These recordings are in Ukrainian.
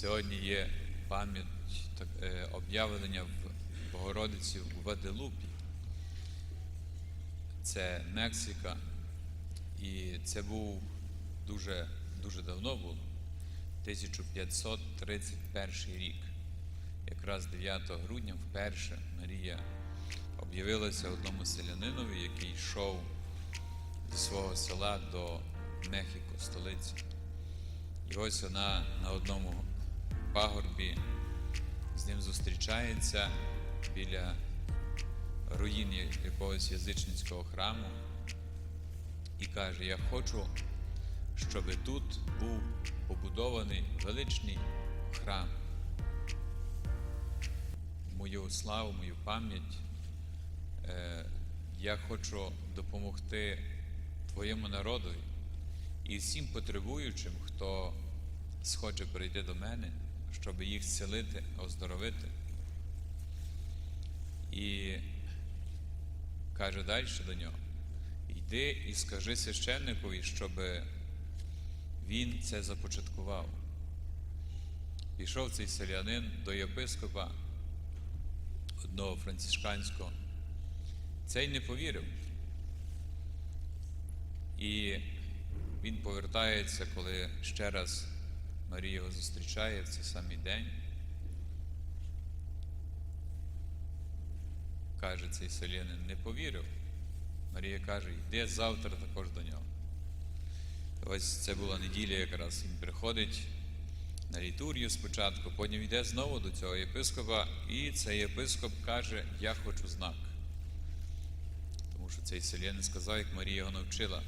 Сьогодні є пам'ять е, об'явлення в Богородиці в Ваделупі. Це Мексика. І це був дуже, дуже давно було, 1531 рік. Якраз 9 грудня вперше Марія об'явилася одному селянинові, який йшов зі свого села до Мехіко, столиці. І ось вона на одному пагорбі з ним зустрічається біля руїн якогось язичницького храму і каже: Я хочу, щоб тут був побудований величний храм. Мою славу, мою пам'ять. Е, Я хочу допомогти твоєму народові і всім потребуючим, хто схоче прийти до мене, щоб їх зцілити, оздоровити. І каже далі до нього: йди і скажи священникові, щоб він це започаткував. Пішов цей селянин до єпископа одного францисканського. Цей не повірив. І він повертається, коли ще раз Марія його зустрічає в цей самий день. Каже цей селянин, не повірив. Марія каже, йди завтра також до нього. Ось це була неділя якраз. Він приходить на літургію спочатку, потім йде знову до цього єпископа, і цей єпископ каже, я хочу знак. Тому що цей селянин сказав, як Марія його навчила.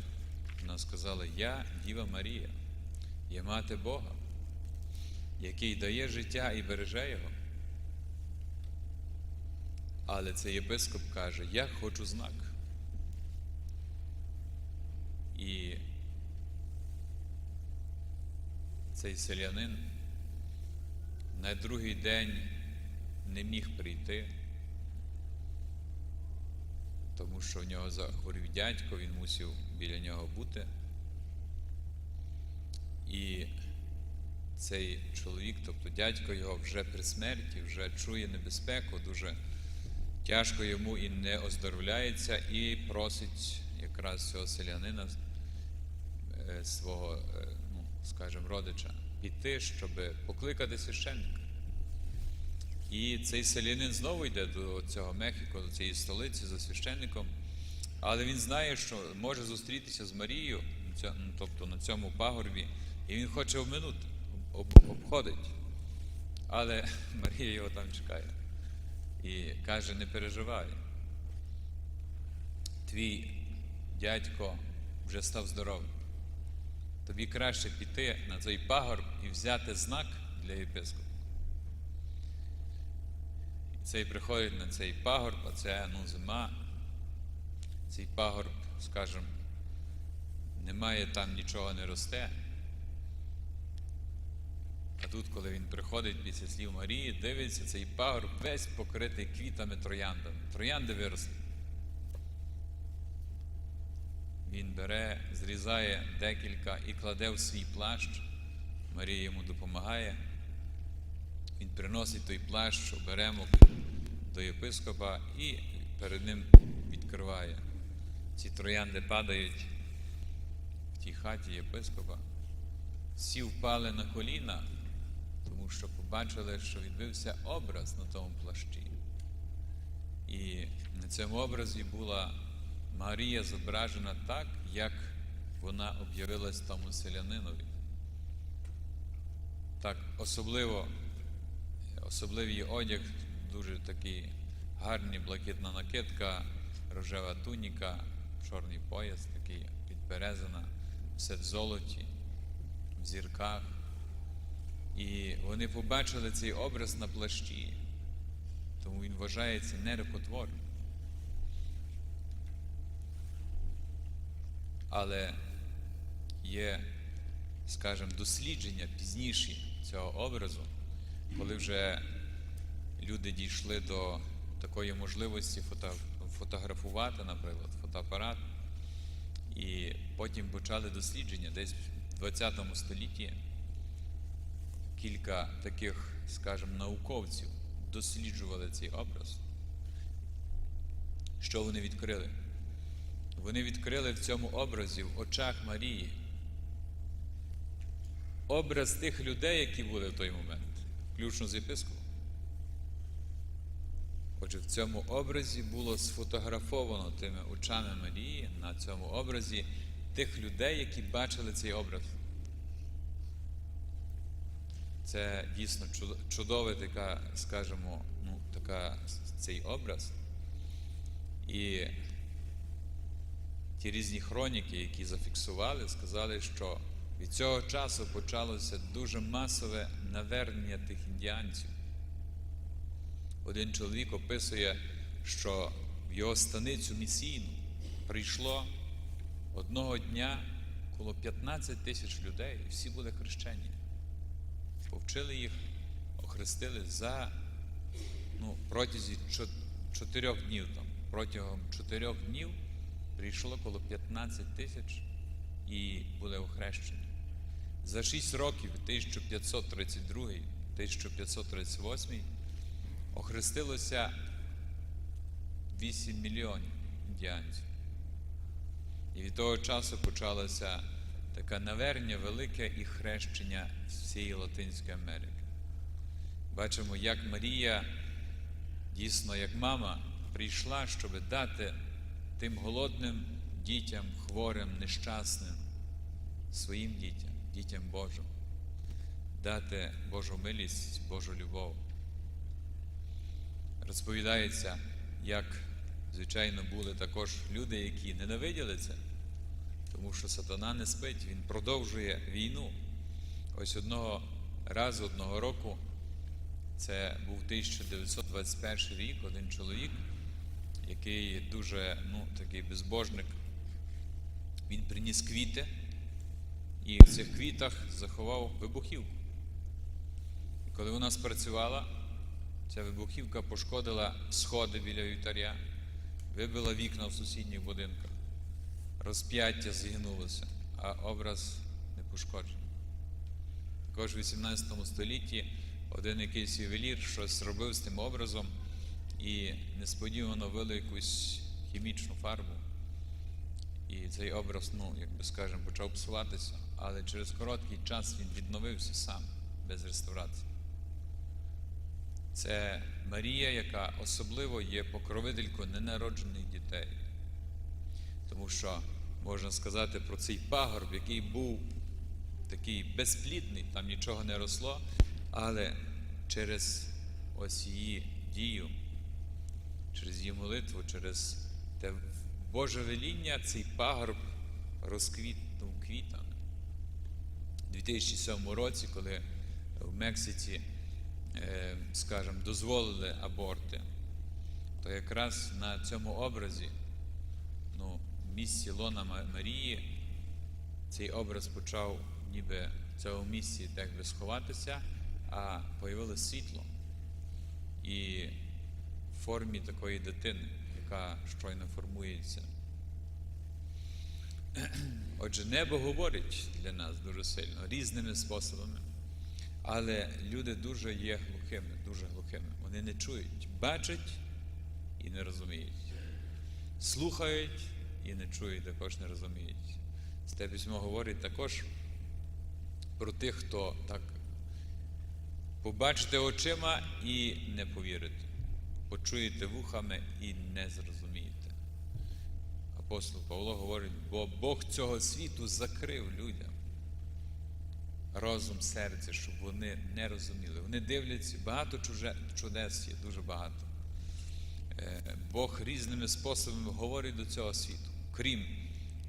Вона сказала, я Діва Марія, я мати Бога, який дає життя і береже його. Але цей єпископ каже, я хочу знак. І цей селянин на другий день не міг прийти, тому що в нього захворів дядько, він мусив біля нього бути. І цей чоловік, тобто дядько його вже при смерті, вже чує небезпеку, дуже тяжко йому і не оздоровляється, і просить якраз цього селянина е, свого, е, ну, скажімо, родича піти, щоб покликати священника. І цей селянин знову йде до цього Мехіко, до цієї столиці за священником, але він знає, що може зустрітися з Марією, ну, тобто на цьому пагорбі, і він хоче обминути, об- обходить. Але Марія його там чекає і каже: не переживай. Твій дядько вже став здоровим. Тобі краще піти на цей пагорб і взяти знак для єпископа. Цей приходить на цей пагорб, а це ну, зима. Цей пагорб, скажімо, немає там нічого не росте. А тут, коли він приходить після слів Марії, дивиться, цей пагорб весь покритий квітами трояндами. Троянди виросли. Він бере, зрізає декілька і кладе в свій плащ. Марія йому допомагає. Він приносить той плащ, оберемок до єпископа і перед ним відкриває. Ці троянди падають в тій хаті єпископа. Всі впали на коліна, тому що побачили, що відбився образ на тому плащі. І на цьому образі була Марія зображена так, як вона об'явилась тому селянинові. Так, особливо, особливий одяг, дуже такий гарний, блакитна накидка, рожева туніка, чорний пояс, такий підперезана, все в золоті, в зірках. І вони побачили цей образ на плащі, тому він вважається нерукотворним. Але є, скажімо, дослідження пізніші цього образу, коли вже люди дійшли до такої можливості фото, фотографувати, наприклад, фотоапарат, і потім почали дослідження десь в 20 столітті кілька таких, скажімо, науковців досліджували цей образ. Що вони відкрили? Вони відкрили в цьому образі в очах Марії образ тих людей, які були в той момент, включно з єпископом. Отже, в цьому образі було сфотографовано тими очами Марії на цьому образі тих людей, які бачили цей образ. Це дійсно чудовий така, скажімо, ну, така, цей образ. І ті різні хроніки, які зафіксували, сказали, що від цього часу почалося дуже масове навернення тих індіанців. Один чоловік описує, що в його станицю місійну прийшло одного дня коло 15 тисяч людей, і всі були хрещені. Повчили їх, охрестили за ну, протязі чотирьох днів. Там. Протягом чотирьох днів прийшло коло 15 тисяч і були охрещені. За 6 років, 1532, 1538, охрестилося 8 мільйонів індіанців. І від того часу почалося таке навернення велике і хрещення всієї Латинської Америки. Бачимо, як Марія, дійсно, як мама, прийшла, щоб дати тим голодним дітям, хворим, нещасним, своїм дітям, дітям Божим, дати Божу милість, Божу любов. Розповідається, як, звичайно, були також люди, які ненавиділи це, тому що сатана не спить, він продовжує війну. Ось одного разу, одного року, це був 1921 рік, один чоловік, який дуже ну, такий безбожник, він приніс квіти і в цих квітах заховав вибухівку. І коли вона спрацювала, ця вибухівка пошкодила сходи біля вівтаря, вибила вікна в сусідніх будинках, розп'яття згинулося, а образ не пошкоджений. Також в 18 столітті один якийсь ювелір щось робив з тим образом і несподівано вилив якусь хімічну фарбу. І цей образ, ну, як би скажемо, почав псуватися, але через короткий час він відновився сам, без реставрації. Це Марія, яка особливо є покровителькою ненароджених дітей. Тому що можна сказати про цей пагорб, який був такий безплідний, там нічого не росло, але через ось її дію, через її молитву, через те Боже веління цей пагорб розквітнув квітами. У 2007 році, коли в Мексиці, скажімо, дозволили аборти, то якраз на цьому образі, місці Лона Марії, цей образ почав ніби в цьому місці так би сховатися, а появилось світло. І в формі такої дитини яка щойно формується. Отже, небо говорить для нас дуже сильно, різними способами, але люди дуже є глухими, дуже глухими. Вони не чують, бачать і не розуміють. Слухають і не чують, також не розуміють. Це письмо говорить також про тих, хто так побачите очима і не повірите почуєте вухами і не зрозумієте. Апостол Павло говорить, бо Бог цього світу закрив людям розум серця, щоб вони не розуміли. Вони дивляться, багато чудес є, дуже багато. Е, Бог різними способами говорить до цього світу, крім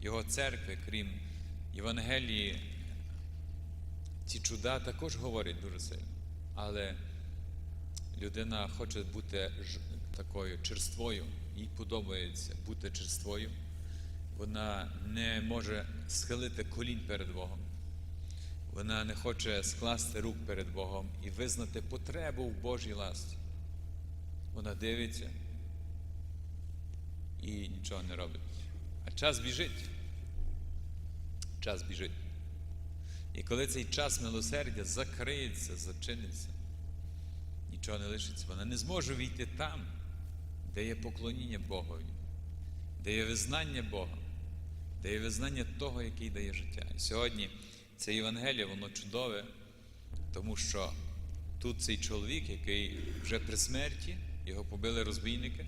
Його церкви, крім Євангелії. Ці чуда також говорять дуже сильно. Але людина хоче бути такою черствою, їй подобається бути черствою, вона не може схилити колінь перед Богом, вона не хоче скласти рук перед Богом і визнати потребу в Божій ласті. Вона дивиться і нічого не робить. А час біжить. Час біжить. І коли цей час милосердя закриється, зачиниться, нічого не лишиться, вона не зможе війти там, де є поклоніння Богові, де є визнання Бога, де є визнання того, який дає життя. І сьогодні це Євангеліє, воно чудове, тому що тут цей чоловік, який вже при смерті, його побили розбійники.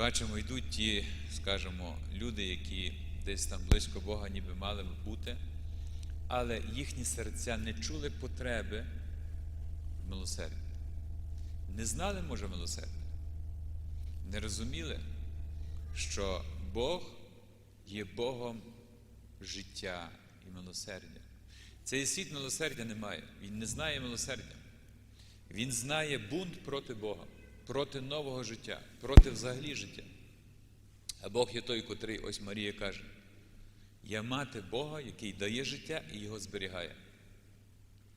Бачимо, йдуть ті, скажімо, люди, які десь там близько Бога ніби мали б бути, але їхні серця не чули потреби в милосерді. Не знали, може, милосердя. Не розуміли, що Бог є Богом життя і милосердя. Цей світ милосердя не має. Він не знає милосердя. Він знає бунт проти Бога, проти нового життя, проти взагалі життя. А Бог є той, котрий, ось Марія каже, я мати Бога, який дає життя і його зберігає.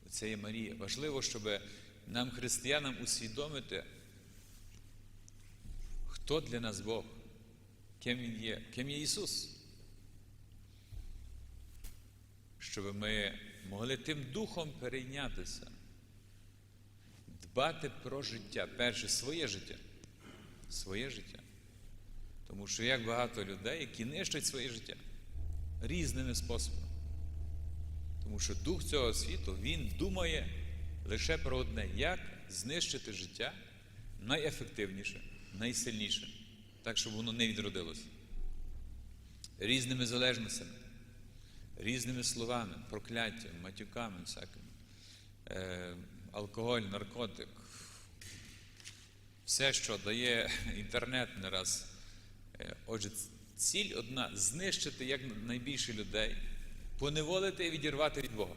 Це є Марія. Важливо, щоб нам, християнам, усвідомити, хто для нас Бог, ким Він є, ким є Ісус. Щоб ми могли тим духом перейнятися, дбати про життя, перше своє життя, своє життя. Тому що як багато людей, які нищать своє життя різними способами. Тому що дух цього світу, він думає лише про одне, як знищити життя найефективніше, найсильніше, так, щоб воно не відродилося. Різними залежностями, різними словами, прокляттям, матюками, всякими, е, алкоголь, наркотик, все, що дає інтернет не раз. Е, Отже, ціль одна знищити якнайбільше людей, поневолити і відірвати від Бога.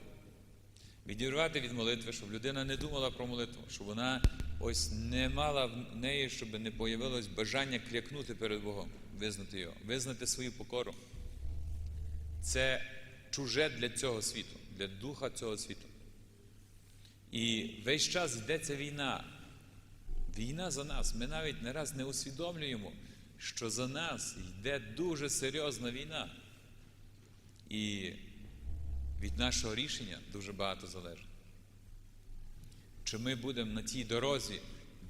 Відірвати від молитви, щоб людина не думала про молитву, щоб вона ось не мала в неї, щоб не появилось бажання клякнути перед Богом, визнати його, визнати свою покору. Це чуже для цього світу, для духа цього світу. І весь час йдеться війна. Війна за нас. Ми навіть не раз не усвідомлюємо, що за нас йде дуже серйозна війна. І від нашого рішення дуже багато залежить. Чи ми будемо на тій дорозі,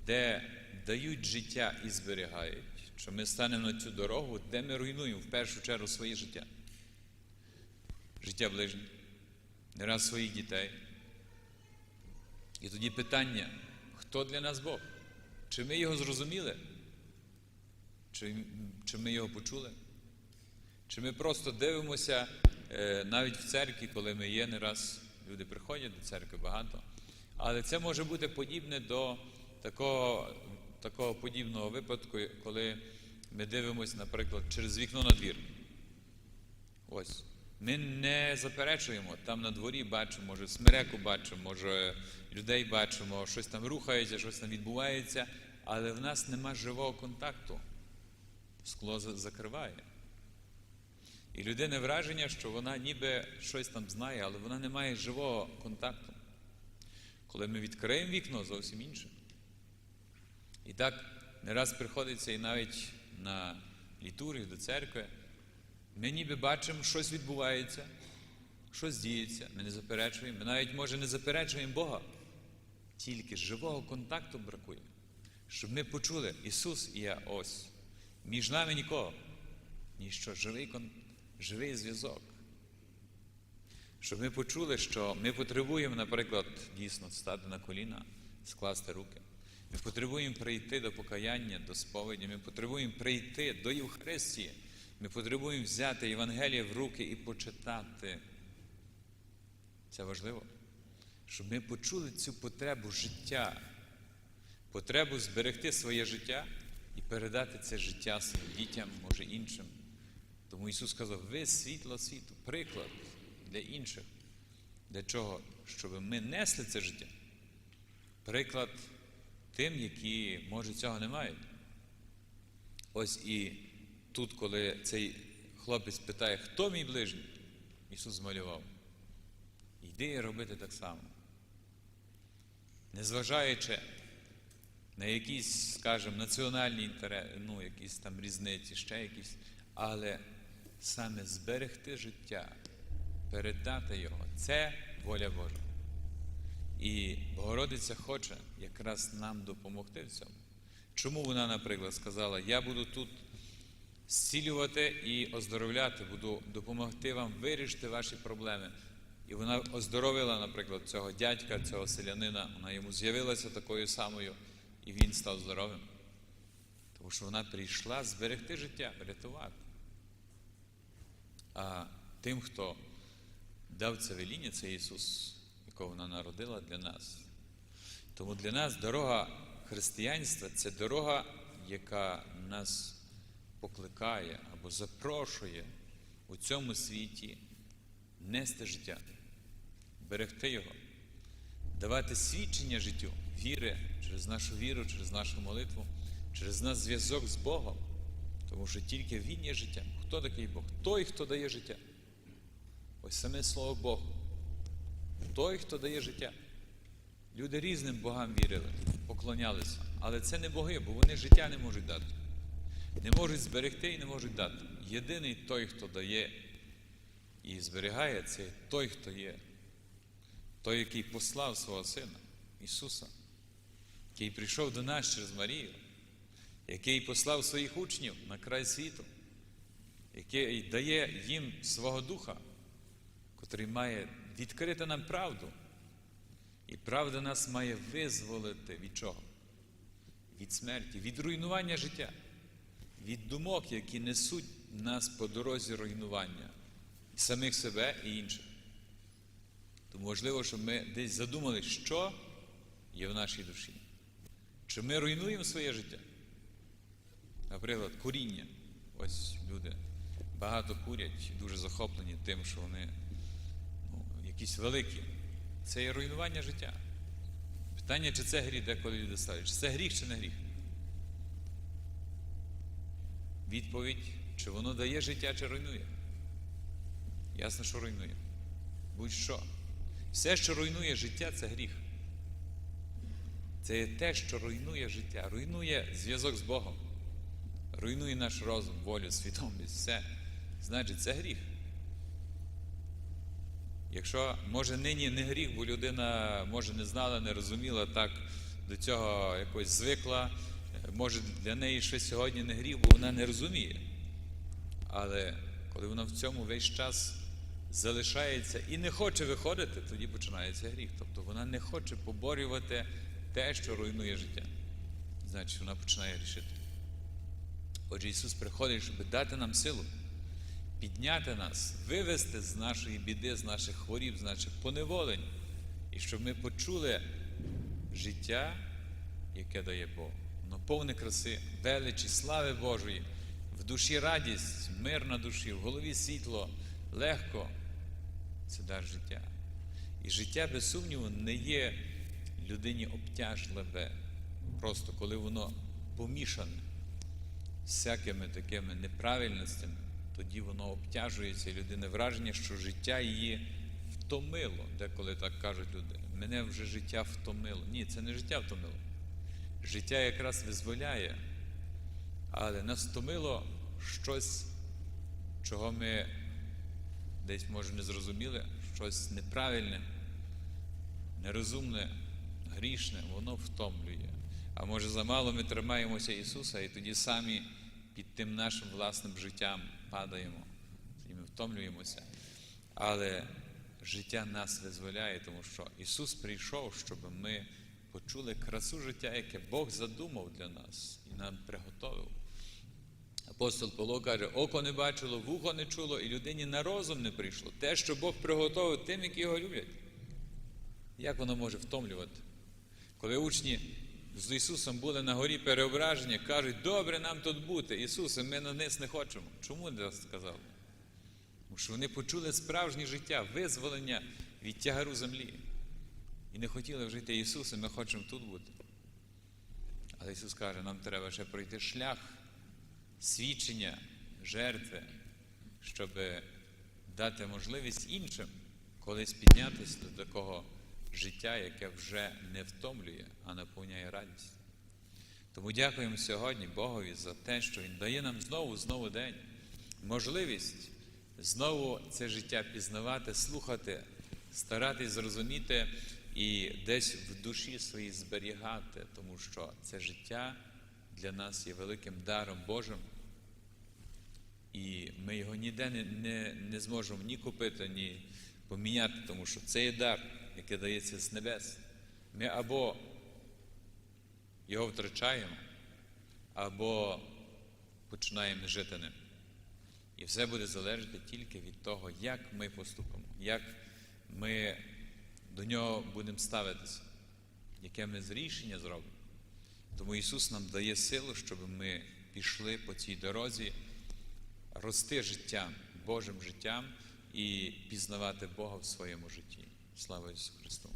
де дають життя і зберігають, чи ми станемо на цю дорогу, де ми руйнуємо в першу чергу своє життя, життя ближніх, не раз своїх дітей. І тоді питання, хто для нас Бог? Чи ми його зрозуміли? Чи, чи ми його почули? Чи ми просто дивимося е, навіть в церкві, коли ми є, не раз люди приходять до церкви багато. Але це може бути подібне до такого, такого подібного випадку, коли ми дивимося, наприклад, через вікно на двір. Ось. Ми не заперечуємо, там на дворі бачимо, може, смереку бачимо, може, людей бачимо, щось там рухається, щось там відбувається, але в нас нема живого контакту. Скло закриває. І людина враження, що вона ніби щось там знає, але вона не має живого контакту. Коли ми відкриємо вікно, зовсім інше. І так не раз приходиться і навіть на літургію до церкви. Ми ніби бачимо, щось відбувається, щось діється, ми не заперечуємо. Ми навіть, може, не заперечуємо Бога. Тільки живого контакту бракує. Щоб ми почули Ісус і я ось. Між нами нікого. Ніщо, живий, кон... живий зв'язок. Щоб ми почули, що ми потребуємо, наприклад, дійсно стати на коліна, скласти руки. Ми потребуємо прийти до покаяння, до сповіді, ми потребуємо прийти до Євхаристії. Ми потребуємо взяти Євангеліє в руки і почитати. Це важливо, щоб ми почули цю потребу життя, потребу зберегти своє життя і передати це життя своїм дітям, може іншим. Тому Ісус сказав, ви світло світу, приклад для інших. Для чого? Щоб ми несли це життя. Приклад тим, які, може, цього не мають. Ось і тут, коли цей хлопець питає, хто мій ближній, Ісус змалював. Йди робити так само. Незважаючи на якісь, скажімо, національні інтереси, ну, якісь там різниці, ще якісь, але саме зберегти життя, передати його. Це воля Божа. І Богородиця хоче якраз нам допомогти в цьому. Чому вона, наприклад, сказала: Я буду тут зцілювати і оздоровляти, буду допомогти вам вирішити ваші проблеми. І вона оздоровила, наприклад, цього дядька, цього селянина, вона йому з'явилася такою самою, і він став здоровим. Тому що вона прийшла зберегти життя, врятувати. А тим, хто дав це веління, це Ісус, якого вона народила для нас. Тому для нас дорога християнства це дорога, яка нас покликає або запрошує у цьому світі нести життя, берегти його, давати свідчення життю, віри через нашу віру, через нашу молитву, через наш зв'язок з Богом. Тому що тільки Він є життя. Хто такий Бог? Той, хто дає життя. Ось саме слово Бог. Той, хто дає життя. Люди різним богам вірили, поклонялися. Але це не боги, бо вони життя не можуть дати. Не можуть зберегти і не можуть дати. Єдиний той, хто дає і зберігає, це той, хто є. Той, який послав свого Сина, Ісуса, який прийшов до нас через Марію, який послав своїх учнів на край світу, який дає їм свого Духа, котрий має відкрити нам правду. І правда нас має визволити від чого? Від смерті, від руйнування життя, від думок, які несуть нас по дорозі руйнування самих себе і інших. Тому важливо, щоб ми десь задумали, що є в нашій душі. Чи ми руйнуємо своє життя? Наприклад, куріння. Ось люди багато курять, дуже захоплені тим, що вони ну, якісь великі. Це є руйнування життя. Питання, чи це гріх, деколи люди ставлять, чи це гріх, чи не гріх. Відповідь, чи воно дає життя, чи руйнує. Ясно, що руйнує. Будь-що. Все, що руйнує життя, це гріх. Це те, що руйнує життя, руйнує зв'язок з Богом, руйнує наш розум, волю, свідомість, все. Значить, це гріх. Якщо, може, нині не гріх, бо людина, може, не знала, не розуміла, так до цього якось звикла, може, для неї ще сьогодні не гріх, бо вона не розуміє. Але коли вона в цьому весь час залишається і не хоче виходити, тоді починається гріх. Тобто вона не хоче поборювати те, що руйнує життя. Значить, вона починає рішити. Отже, Ісус приходить, щоб дати нам силу, підняти нас, вивести з нашої біди, з наших хворіб, з наших поневолень, і щоб ми почули життя, яке дає Бог. Воно повне краси, величі, слави Божої, в душі радість, мир на душі, в голові світло, легко. Це дар життя. І життя, без сумніву, не є людині обтяжливе, просто коли воно помішане всякими такими неправильностями, тоді воно обтяжується, і людина враження, що життя її втомило. Деколи так кажуть люди, мене вже життя втомило. Ні, це не життя втомило. Життя якраз визволяє, але нас втомило щось, чого ми десь, може, не зрозуміли, щось неправильне, нерозумне, грішне, воно втомлює. А може, замало ми тримаємося Ісуса, і тоді самі під тим нашим власним життям падаємо, і ми втомлюємося. Але життя нас визволяє, тому що Ісус прийшов, щоб ми почули красу життя, яке Бог задумав для нас і нам приготовив. Апостол Павло каже, око не бачило, вухо не чуло, і людині на розум не прийшло. Те, що Бог приготовив тим, які його люблять. Як воно може втомлювати? Коли учні з Ісусом були на горі переображення, кажуть, добре нам тут бути. Ісусе, ми на низ не хочемо. Чому не сказав? Тому що вони почули справжнє життя, визволення від тягару землі. І не хотіли вже йти Ісусе, ми хочемо тут бути. Але Ісус каже, нам треба ще пройти шлях свідчення, жертви, щоб дати можливість іншим колись піднятися до такого життя, яке вже не втомлює, а наповняє радість. Тому дякуємо сьогодні Богові за те, що Він дає нам знову, знову день, можливість знову це життя пізнавати, слухати, старатись зрозуміти і десь в душі своїй зберігати, тому що це життя для нас є великим даром Божим. І ми його ніде не, не, не зможемо ні купити, ні поміняти, тому що це є дар, який дається з небес. Ми або його втрачаємо, або починаємо жити ним. І все буде залежати тільки від того, як ми поступимо, як ми до нього будемо ставитися, яке ми з рішення зробимо. Тому Ісус нам дає силу, щоб ми пішли по цій дорозі, рости життям, Божим життям і пізнавати Бога в своєму житті. Слава Ісусу Христу!